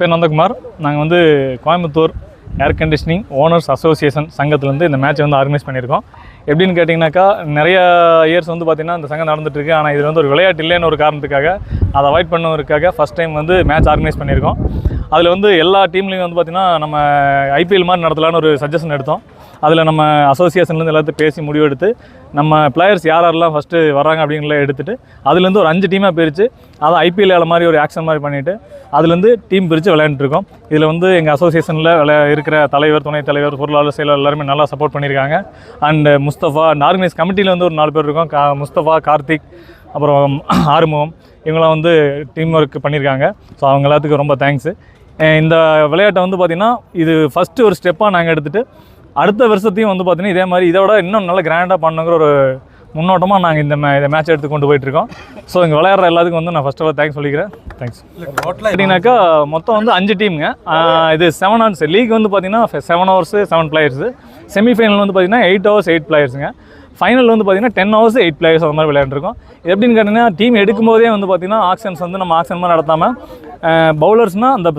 பேர் நந்தகுமார். நாங்கள் வந்து Coimbatore air conditioning owners association சங்கத்துலேருந்து இந்த மேட்ச் வந்து ஆர்கனைஸ் பண்ணியிருக்கோம். எப்படின்னு கேட்டிங்கனாக்கா நிறைய இயர்ஸ் வந்து பார்த்திங்கன்னா இந்த சங்கம் நடந்துட்டுருக்கு. ஆனால் இது வந்து ஒரு விளையாட்டு இல்லைன்னு ஒரு காரணத்துக்காக அதை அவாய்ட் பண்ணுவதற்காக ஃபஸ்ட் டைம் வந்து மேட்ச் ஆர்கனைஸ் பண்ணியிருக்கோம். அதில் வந்து எல்லா டீம்லேயும் வந்து பார்த்திங்கன்னா நம்ம ஐபிஎல் மாதிரி நடத்தலான்னு ஒரு சஜஷன் எடுத்தோம். அதில் நம்ம அசோசியேஷன்லேருந்து எல்லாத்தையும் பேசி முடிவெடுத்து நம்ம பிளேயர்ஸ் யார் யாரெல்லாம் ஃபஸ்ட்டு வராங்க அப்படிங்கிறத எடுத்துகிட்டு அதுலேருந்து ஒரு அஞ்சு டீமாக பிரித்து அதை ஐபிஎல் மாதிரி ஒரு ஆக்ஷன் மாதிரி பண்ணிவிட்டு அதுலேருந்து டீம் பிரித்து விளையாண்டுருக்கோம் இதில் வந்து எங்கள் அசோசியேஷனில் விளையா இருக்கிற தலைவர் துணைத் தலைவர் பொருளாளர் செயலர் எல்லாருமே நல்லா சப்போர்ட் பண்ணியிருக்காங்க. அண்ட் முஸ்தஃபா அண்ட் ஆர்கனைஸ் கமிட்டியில் வந்து ஒரு நாலு பேர் இருக்கோம். கா முஸ்தஃபா கார்த்திக் அப்புறம் ஆறுமுகம் இவங்களாம் வந்து டீம் ஒர்க் பண்ணியிருக்காங்க. ஸோ அவங்க எல்லாத்துக்கும் ரொம்ப தேங்க்ஸு இந்த விளையாட்டை வந்து பார்த்திங்கன்னா இது ஃபஸ்ட்டு ஒரு ஸ்டெப்பாக நாங்கள் எடுத்துகிட்டு அடுத்த வருஷத்தையும் வந்து பார்த்தீங்கன்னா இதே மாதிரி இதோட இன்னும் நல்லா கிராண்டாக பண்ணுங்கிற ஒரு முன்னோட்டமாக நாங்கள் இந்த மே இந்த மேட்ச் எடுத்து கொண்டு போயிட்டுருக்கோம். ஸோ இங்கே விளையாடுற எல்லாத்துக்கும் வந்து நான் ஃபஸ்ட் ஆஃப் ஆல் தேங்க்ஸ் சொல்லிக்கிறேன். தேங்க்ஸ் கேட்டிங்கனாக்கா மொத்தம் வந்து அஞ்சு டீமுங்க இது செவன் ஹவர்ஸ் லீக் வந்து பார்த்தீங்கன்னா seven hours seven players semifinal வந்து பார்த்தீங்கன்னா எயிட் ஹவர்ஸ் எயிட் பிளேயர்ஸுங்க ஃபைனல் வந்து பார்த்தீங்கன்னா டென் ஹவர்ஸ் எயிட் பிளேயர்ஸ் அந்த மாதிரி விளையாண்டுருக்கோம். எப்படின்னு கேட்டிங்கன்னா டீம் எடுக்கும்போதே வந்து பார்த்தீங்கன்னா ஆக்ஷன்ஸ் வந்து நம்ம ஆக்ஷன் மாதிரி நடத்தாமல் பவுலர்ஸ்னால் அந்த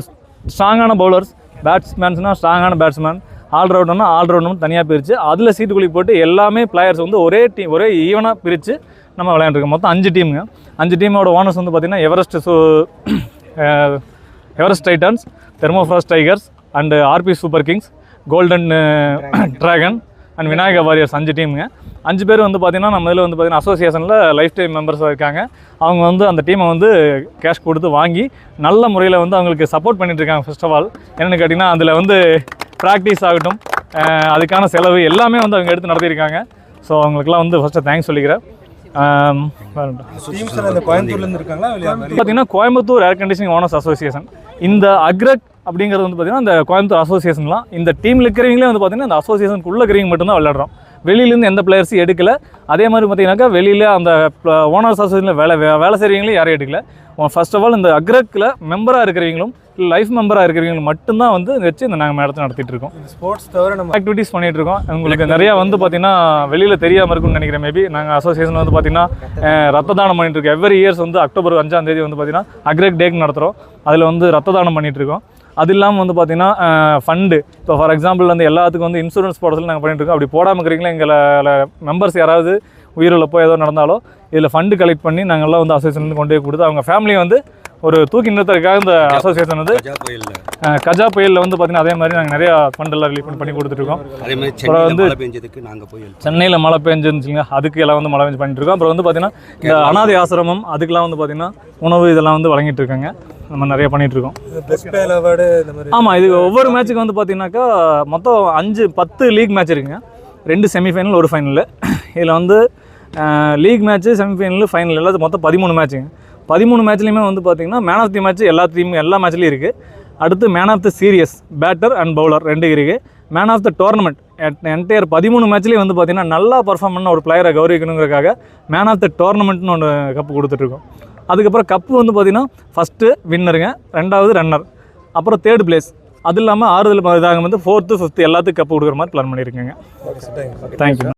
ஸ்ட்ராங்கான பவுலர்ஸ் பேட்ஸ்மேன்ஸ்னால் ஸ்ட்ராங்கான பேட்ஸ்மேன் ஆல்ரவுண்டர்னா ஆல்ரவுண்டர்னு தனியாக பிரித்து அதில் சீட்டு குழி போட்டு எல்லாமே பிளேயர்ஸ் வந்து ஒரே டீம் ஒரே ஈவனாக பிரித்து நம்ம விளையாண்டுருக்கோம். மொத்தம் அஞ்சு டீமுங்க அஞ்சு டீமோட ஓனர்ஸ் வந்து பார்த்திங்கன்னா எவரெஸ்ட் சூ Everest titans thermofrost tigers and RP super kings golden dragon and Vinayaka warriors அஞ்சு டீமுங்க அஞ்சு பேர் வந்து பார்த்திங்கன்னா நம்ம இதில் வந்து பார்த்திங்கன்னா அசோசியேஷனில் லைஃப் டைம் மெம்பர்ஸாக இருக்காங்க. அவங்க வந்து அந்த டீமை வந்து கேஷ் கொடுத்து வாங்கி நல்ல முறையில் வந்து அவங்களுக்கு சப்போர்ட் பண்ணிட்டு இருக்காங்க ஃபர்ஸ்ட் ஆஃப் ஆல் என்னென்னு கேட்டிங்கன்னா அதில் வந்து ப்ராக்டிஸ் ஆகட்டும். அதுக்கான செலவு எல்லாமே வந்து அவங்க எடுத்து நடத்தியிருக்காங்க. ஸோ அவங்களுக்குலாம் வந்து ஃபஸ்ட்டு தேங்க்ஸ் சொல்லிக்கிறேன். அந்த பார்த்தீங்கன்னா Coimbatore air conditioning owners association இந்த அக்ரக் அப்படிங்கிறது வந்து பார்த்தீங்கன்னா இந்த கோயம்புத்தூர் அசோசியேஷன்லாம் இந்த டீமில் இருக்கிறவங்களே வந்து பார்த்தீங்கன்னா இந்த அசோசியேஷனுக்குள்ளே இருக்கிறவங்க மட்டும்தான் விளையாடுறோம். வெளியிலேருந்து எந்த பிளேயர்ஸும் எடுக்கல. அதே மாதிரி பார்த்தீங்கன்னாக்கா வெளியில் அந்த ஓனர்ஸ் அசோசியேஷனில் வேலை வே- வேலை செய்கிறவங்களையும் யாரையும் எடுக்கல. ஃபர்ஸ்ட் ஆஃப் ஆல் இந்த அக்ரக்கில் மெம்பராக இருக்கிறவங்களும் லைஃப் மெம்பராக இருக்கிறவங்களும் மட்டும்தான் வந்து வச்சு இந்த நாங்கள் மேடத்தை நடத்திட்டு இருக்கோம். ஸ்போர்ட்ஸ் தவிர நம்ம ஆக்டிவிட்டீஸ் பண்ணிட்டு இருக்கோம். உங்களுக்கு நிறைய வந்து பார்த்தீங்கன்னா வெளியில் தெரியாமல் இருக்கும்னு நினைக்கிறேன் மேபி நாங்கள் அசோசியேஷன் வந்து பார்த்தீங்கன்னா ரத்த தானம் பண்ணிட்டு இருக்கோம். எவ்ரி இயர்ஸ் வந்து அக்டோபர் அஞ்சாம் தேதி வந்து பார்த்தீங்கன்னா அக்ரேட் டேக் நடத்துகிறோம் அதில் வந்து ரத்த தானம் பண்ணிட்டு இருக்கோம். அது இல்லாமல் வந்து பார்த்தீங்கன்னா ஃபண்டு இப்போ ஃபார் எக்ஸாம்பிள் வந்து எல்லாத்துக்கும் வந்து இன்சூரன்ஸ் போடுறதுல நாங்கள் பண்ணிட்டு இருக்கோம். அப்படி போடாமல் இருக்கிறீங்களா? எங்களை மெம்பர்ஸ் யாராவது உயிரிழப்போ ஏதோ நடந்தாலோ இதில் ஃபண்டு கலெக்ட் பண்ணி நாங்கள்லாம் வந்து அசோசியேஷன் கொண்டு போய் கொடுத்து அவங்க ஃபேமிலியை வந்து ஒரு தூக்கி நிறுத்துறதுக்காக இந்த அசோசியேஷன் வந்து கஜா புயல்ல. வந்து பார்த்தீங்கன்னா அதே மாதிரி நாங்கள் நிறையா ஃபண்டெல்லாம் ரிலீஃப் பண்ணி கொடுத்துட்ருக்கோம் அதே மாதிரி சென்னையில் மழை பெஞ்சதுக்கு நாங்கள் போய் help சென்னையில் மழை பெஞ்சுருந்துச்சுங்க அதுக்கு எல்லாம் வந்து மழை பெஞ்சு பண்ணிட்டு இருக்கோம் அப்புறம் வந்து பார்த்தீங்கன்னா இந்த அனாதை ஆசிரமம் அதுக்கெல்லாம் வந்து பார்த்தீங்கன்னா உணவு இதெல்லாம் வந்து வழங்கிட்டு இருக்காங்க நம்ம நிறைய பண்ணிட்டு இருக்கோம் பெஸ்ட் பிளேயர் அவார்டு இந்த மாதிரி ஆமாம் இது ஒவ்வொரு மேட்ச்சுக்கு வந்து பார்த்தீங்கன்னாக்கா மொத்தம் அஞ்சு பத்து லீக் மேட்ச் இருக்குங்க. ரெண்டு செமிஃபைனல் ஒரு ஃபைனல் இதில் வந்து லீக் மேட்ச்சு செமிஃபைனல் ஃபைனல் எல்லாத்துக்கும் மொத்தம் பதிமூணு மேட்ச்சுங்க பதிமூணு மேட்ச்லையுமே வந்து பார்த்தீங்கன்னா மேன் ஆஃப் தி மேட்ச் எல்லா டீம் எல்லா மேட்ச்லையும் இருக்குது அடுத்து man of the series batter and bowler ரெண்டு இருக்குது man of the tournament entire பதிமூணு மேட்ச்லேயும் வந்து பார்த்தீங்கன்னா நல்லா பர்ஃபார்ம் பண்ண ஒரு பிளேயரை கௌரவிக்கணுங்கிறதுக்காக மேன் ஆஃப் த டோர்னமெண்ட்னு ஒன்று கப்பு கொடுத்துட்ருக்கோம் அதுக்கப்புறம் கப்பு வந்து பார்த்தீங்கன்னா ஃபஸ்ட்டு வின்னருங்க ரெண்டாவது ரன்னர் அப்புறம் தேர்ட் பிளேஸ் அது இல்லாமல் ஆறுதல் இதாக வந்து ஃபோர்த்து ஃபிஃப்த்து எல்லாத்துக்கும் கப்பு கொடுக்குற மாதிரி பிளான் பண்ணியிருக்கேங்க தேங்க்யூ